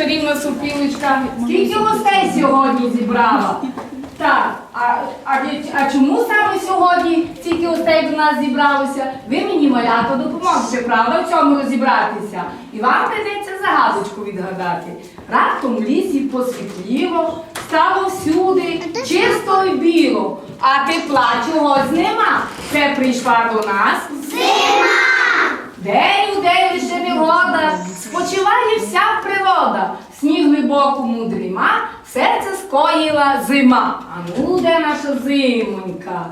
чарівна супілочка. Скільки гостей сьогодні зібрала? Так, а, а, а чому саме сьогодні стільки гостей до нас зібралося? Ви мені малята допоможете, правда, в цьому розібратися. І вам прийдеться загадочку відгадати. Раптом в лісі посвітліло, стало всюди чисто і біло, а тепла чогось нема. Це прийшла до нас. День у людей лише негода, спочиває вся природа, сніг глибоку мудрима, серце скоїла зима. А ну де наша зимонька?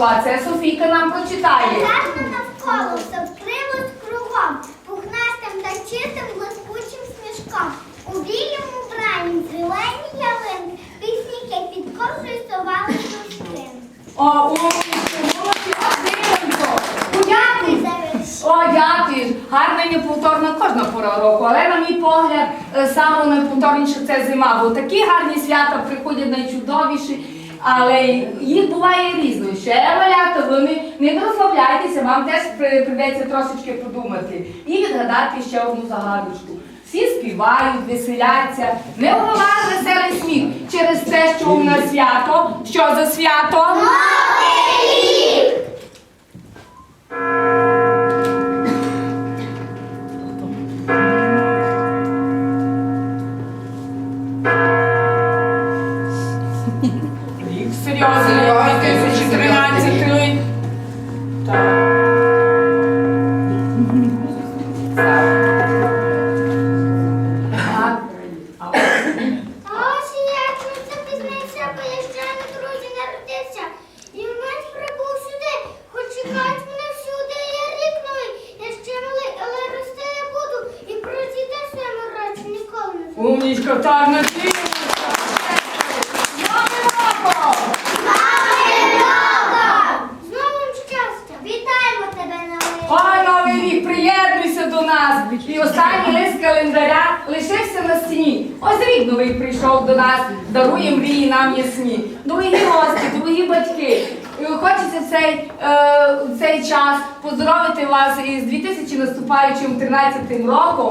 Білого це Софійка нам прочитає. Гарно навколо все вкрилось кругом, пухнастим та чистим блискучим сніжком. У білому брані зелені ялинки, пісніки під ковдрою совали сушки. О, о. Дякую. Гарна і неповторна кожна пора року, але на мій погляд, е, саме найповторніше це зима, бо такі гарні свята приходять найчудовіші, але їх буває різно. Ще малята, ви не, розслабляйтеся, вам теж при- прийдеться трошечки подумати і відгадати ще одну загадочку. Всі співають, веселяться, не вгаває веселий сміх через те, що у нас свято. Що за свято? Серйозний, music.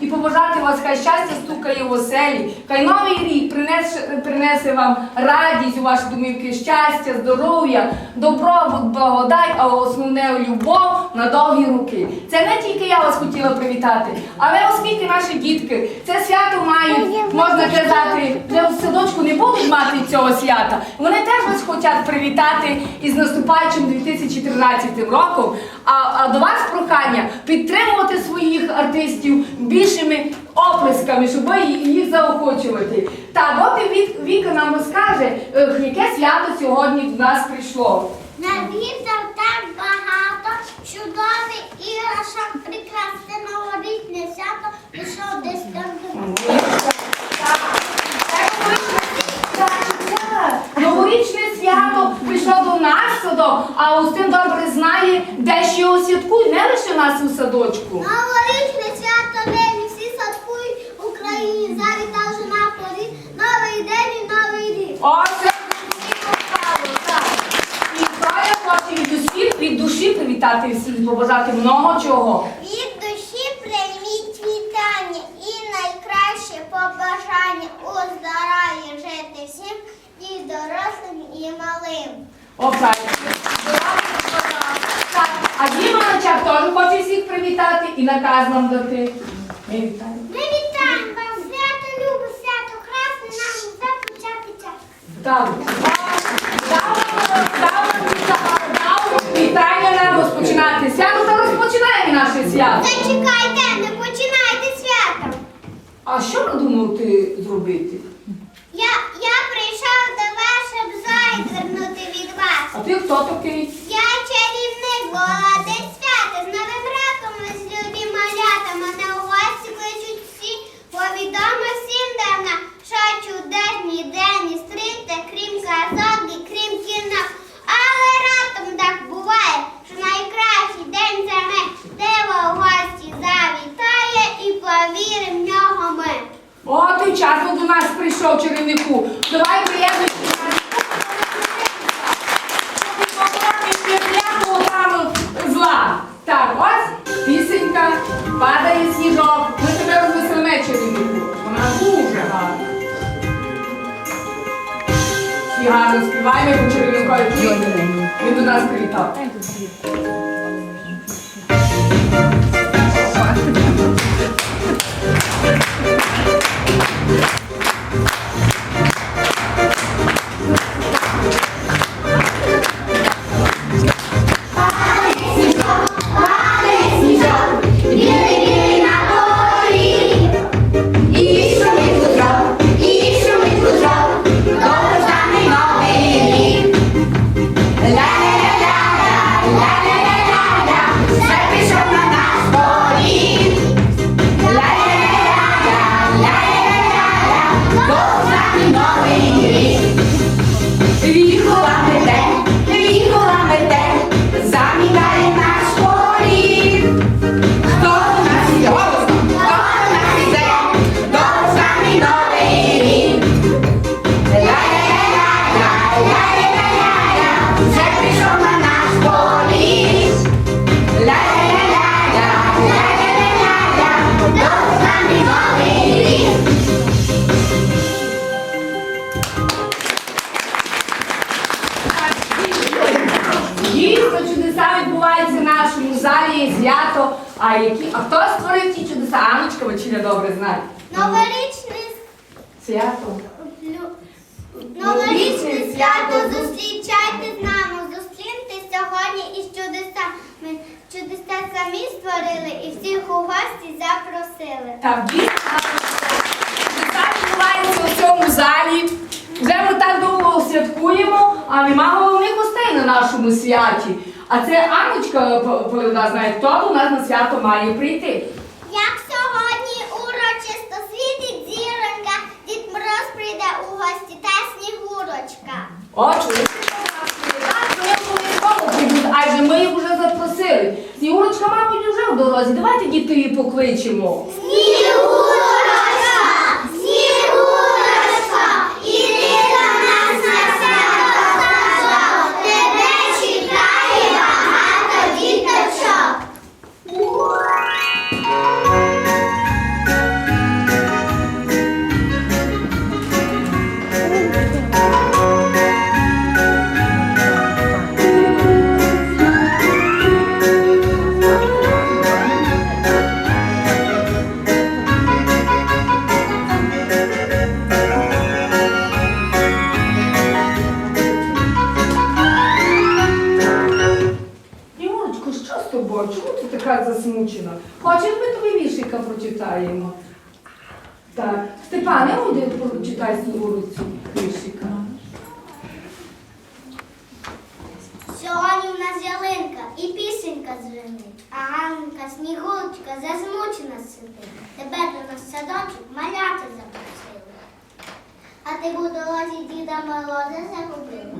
і побажати вас, хай щастя стукає в оселі, хай новий рік принесе, принесе вам радість у ваші домівки, щастя, здоров'я, добробут, благодать, а основне любов на довгі роки. Це не тільки я вас хотіла привітати, але оскільки наші дітки це свято мають, можна казати, вже садочку не будуть мати цього свята. Вони теж вас хочуть привітати із наступаючим 2013 роком. А, а до вас прохання підтримувати своїх артистів більшими оплесками, щоб їх заохочувати. Так, от і Вік- Віка нам розкаже, е, яке свято сьогодні до нас прийшло. Навідав так багато чудових іграшок, прекрасне новорічне свято, пішов десь там. Новорічне свято прийшло до нас в садок, а Устин добре знає, де ще його святкують, не лише у нас у садочку. Новорічне свято день всі святкують в Україні. Завітав же на порі. Новий день і новий рік. Ось це правильно, так. І то я хочу від усіх від привітати всіх, побажати много чого. Від душі прийміть вітання і найкраще побажання у здоров'ї жити всім і дорослим, і малим. О, правильно. Так, а Діманчак теж хоче всіх привітати і наказ нам дати. Ми вітаємо. Ми вітаємо вас, свято любо, свято красне, нам започати час. Так. Вітання нам розпочинати свято та розпочинаємо наше свято. Зачекайте, не починайте свято. А що надумати зробити? Я, я прийшов до вас, щоб зайдернути від вас. А ти хто такий? знає, хто до нас на свято має прийти. Як сьогодні урочисто світить зіронька, Дід Мороз прийде у гості та снігурочка. О, чули, адже ми їх вже запросили. Снігурочка, мабуть, вже в дорозі. Давайте дітей покличемо. Снігурочка засмучена сидить. Тебе до нас садочок маляти запросили. А ти у дорозі Діда Мороза загубила.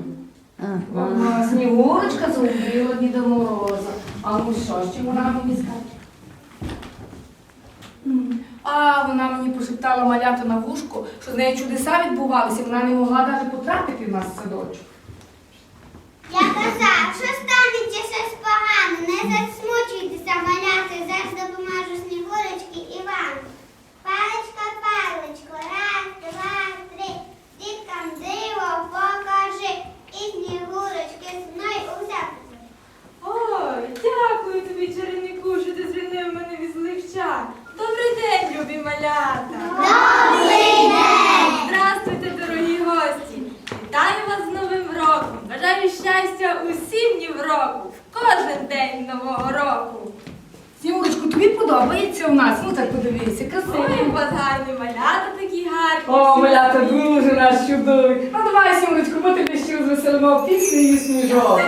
Ага, Снігурочка загубила Діда Мороза. А ну що, що вона мені скаже? А вона мені пошептала маляти на вушку, що з нею чудеса відбувалися, вона не могла навіть потрапити в нас в садочок. Я казав, що станеться щось погано, не засмучуйтеся, дякую тобі, чарівнику, що ти звільнив мене від злих чар. Добрий день, любі малята! Добрий день! Здравствуйте, дорогі гості! Вітаю вас з Новим роком! Бажаю щастя усім днів року, в кожен день нового року! Снігурочку, тобі подобається у нас? Ну так подивися, Ой, у вас гарні малята такі гарні! О, малята дуже наш чудовий. Ну давай, Сімочку, ми тебе ще розвеселимо піснею сніжок.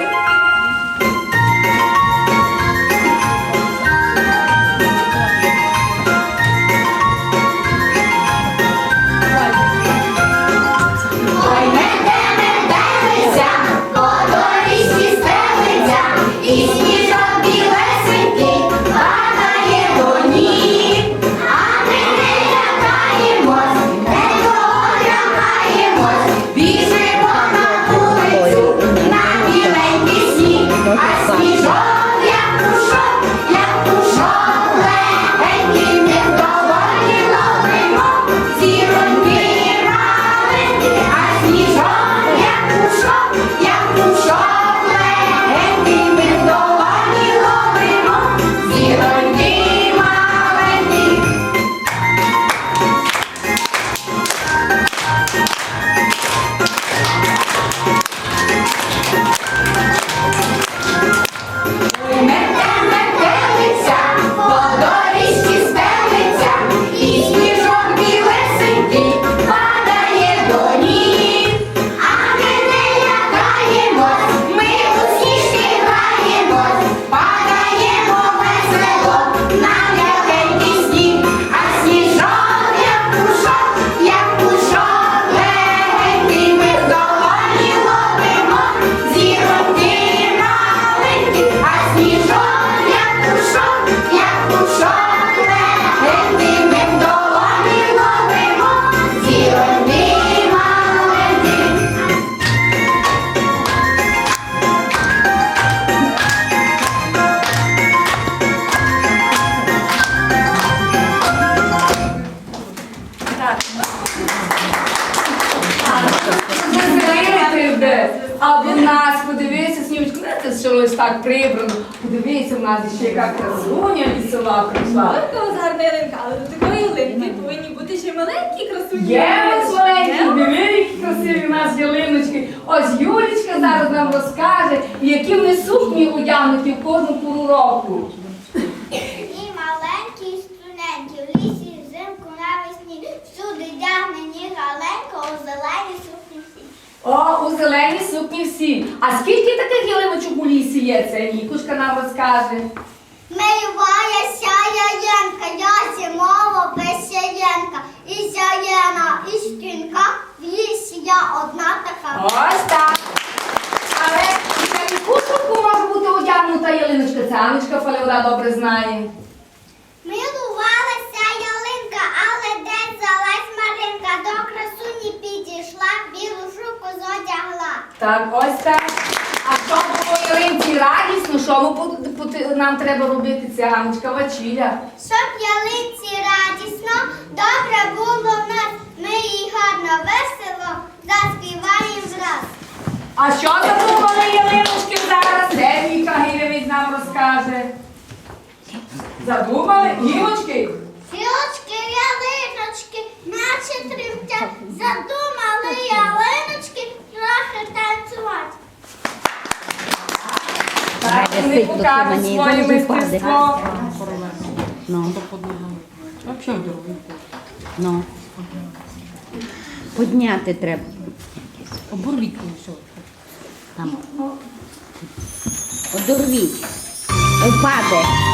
Вас гарна ялинка, але до такої ялинки повинні бути ще маленькі красуні. Є у нас маленькі, які красиві у нас ялиночки. Ось Юлічка зараз нам розкаже, які вони сукні одягнуті в кожну пору року. І маленькі, і струненькі, в лісі, взимку, навесні, всюди дягнені галенько у зелені сукні всі. О, у зеленій сукні всі. А скільки таких ялиночок у лісі є? Це Нікушка нам розкаже. Милуває сяя сяєнка, я зимова без сяєнка. І в лісі я одна така. Ось так. Але на яку шубку може бути одягнута ялиночка? Це Анечка Фалівра добре знає. Милувалася ялинка, але десь залазь Маринка, до красуні підійшла, білу шубку зодягла. Так, ось так. А що ялинці радісно, що нам треба робити циганочка вечіря? Щоб ялинці радісно, добре було в нас, ми їй гарно весело заспіваємо враз. А що задумали ялиночки зараз? Де Віка Гіревець нам розкаже? Задумали? Гілочки? Гілочки, ялиночки, наче тремтять, задумали ялиночки трохи танцювати. Так, вони покажуть своє мистецтво. Ну. Ну. Подняти треба. Оборвіть все. Там. Одорвіть. Упаде.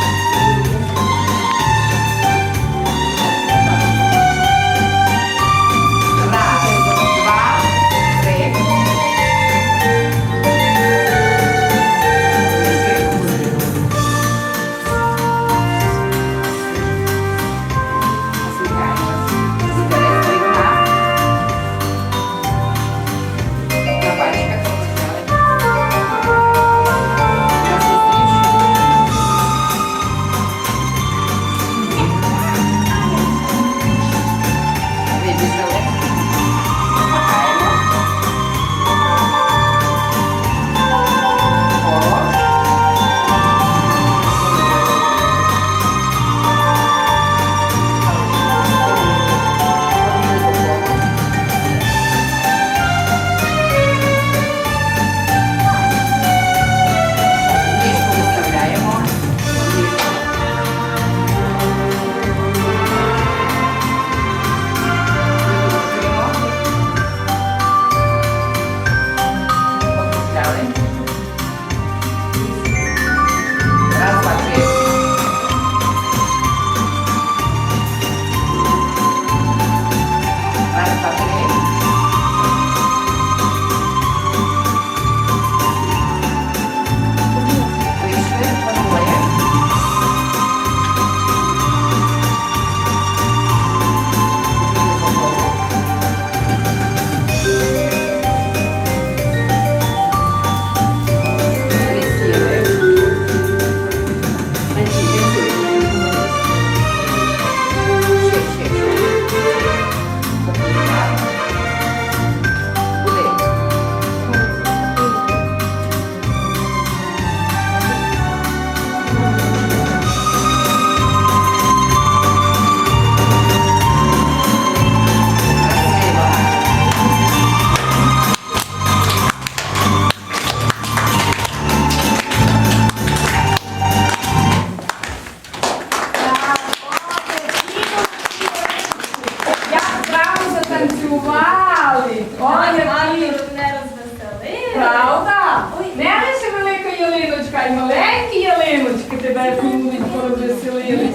Ой, Мамі які. не розвеселили. Правда? Не лише велика ялиночка, й маленькі ялиночки тебе будуть порозвеселили.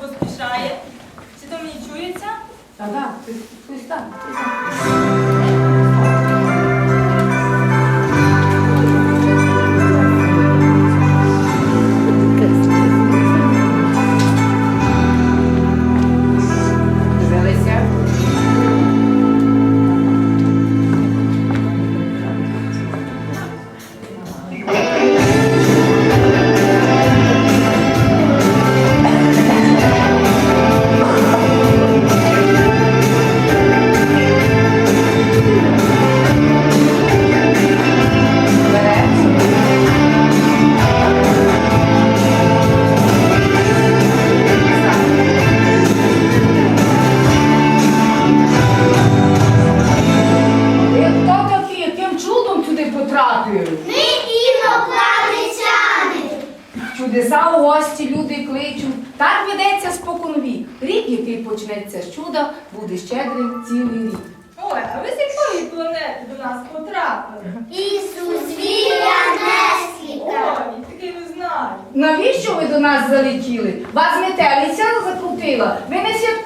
поспішає. Чи то мені чується? Так, так, буде щедрим цілий рік. Ой, а ви з якої планети до нас потрапили? Ісус віря несліка. Ой, такий не знаю. Навіщо ви до нас залетіли? Вас метелиця закрутила. Ви не святкуєте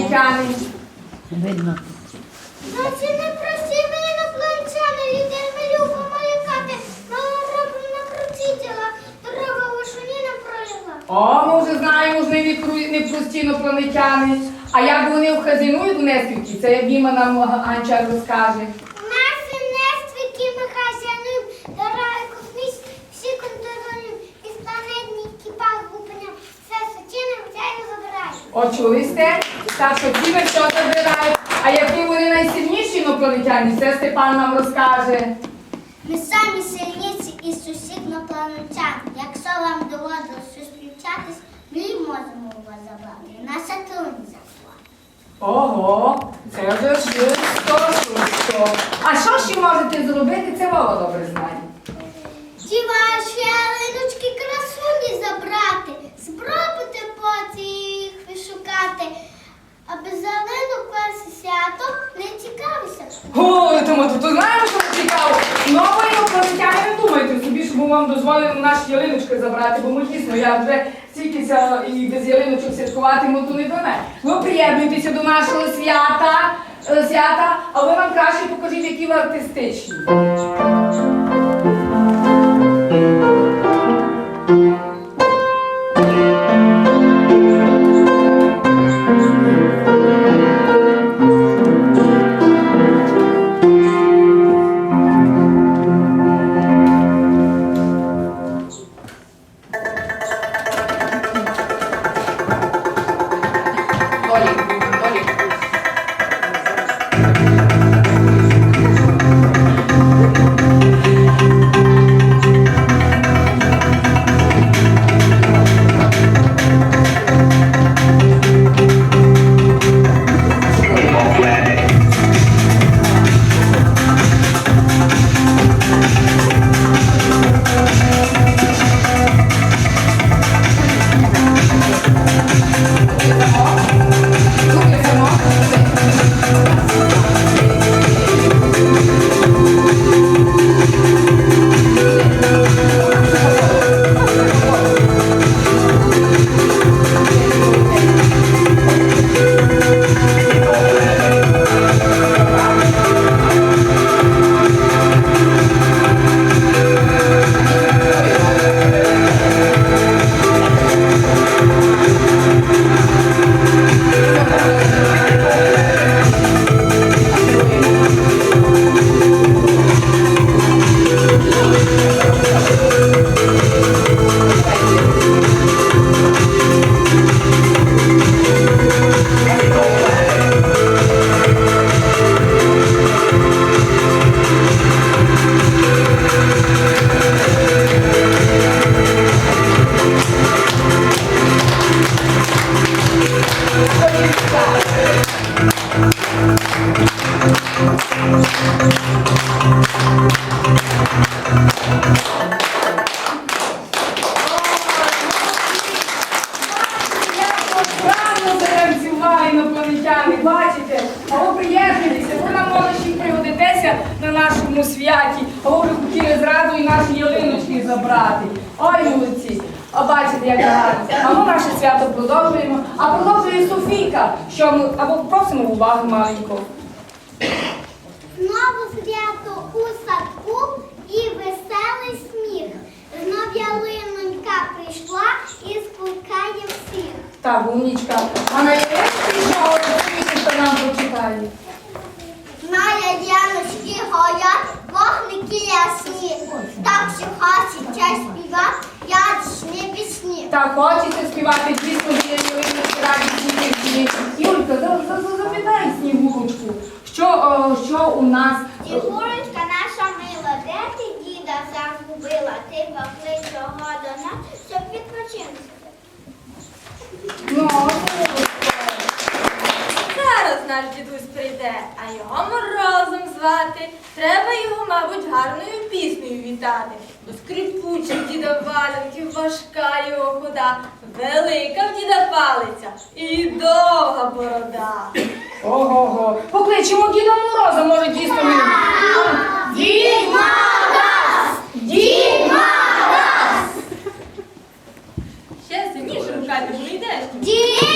постійно. Видно. Ну це не прості ми інопланетяни, людей ми любимо лякати. Мама робимо накрутителя, дорога лошуні нам пролила. О, ми вже знаємо, що кру- не прості інопланетяни. А як вони вхазінують у Несківці, це як Діма нам Анча розкаже. Наші нествики ми хазяїнуємо, дороги космічні, всі контролюємо, екіпаж зупиняємо, все сочиним взяємо забираємо. От чули сте? Так, що ці ми що забирають. А які вони найсильніші інопланетяни, це Степан нам розкаже. Ми самі сильніші із усіх інопланетян. Якщо вам доводилось зустрічатись, ми можемо у вас забрати. На Сатурні заслати. Ого, це вже швидко, швидко. А що ще можете зробити, це Вова добре знає. Ті ваші ялиночки красуні забрати, спробуйте поті їх вишукати. А без ялинок свято не цікавиться. Ой, тому тут знаємо, що ми цікаво. Нової інопланетяни не думайте собі, щоб ми вам дозволили наші ялиночки забрати, бо ми дійсно, я вже стількися і без ялиночок святкуватиму, то не мене. Ви приєднуйтеся до нашого свята, е, свята, а ви нам краще покажіть, які ви артистичні. Так, хочеться співати дійсно біля радісні. Юлька, за- за- за- запитай снігурочку, що, о, що у нас Снігурочка наша мила, де ти діда загубила? Ти поклич його до нас, щоб відпочинути. ну, Зараз наш дідусь прийде, а його морозом звати. Треба його, мабуть, гарною піснею вітати. Скрипуча в діда валянки, важка його хода, велика в діда палиця і довга борода. Ого, го покличемо діда мороза, може дійсно. Дід Мороз! Дід Ще сильніше руками не йдеш. Дід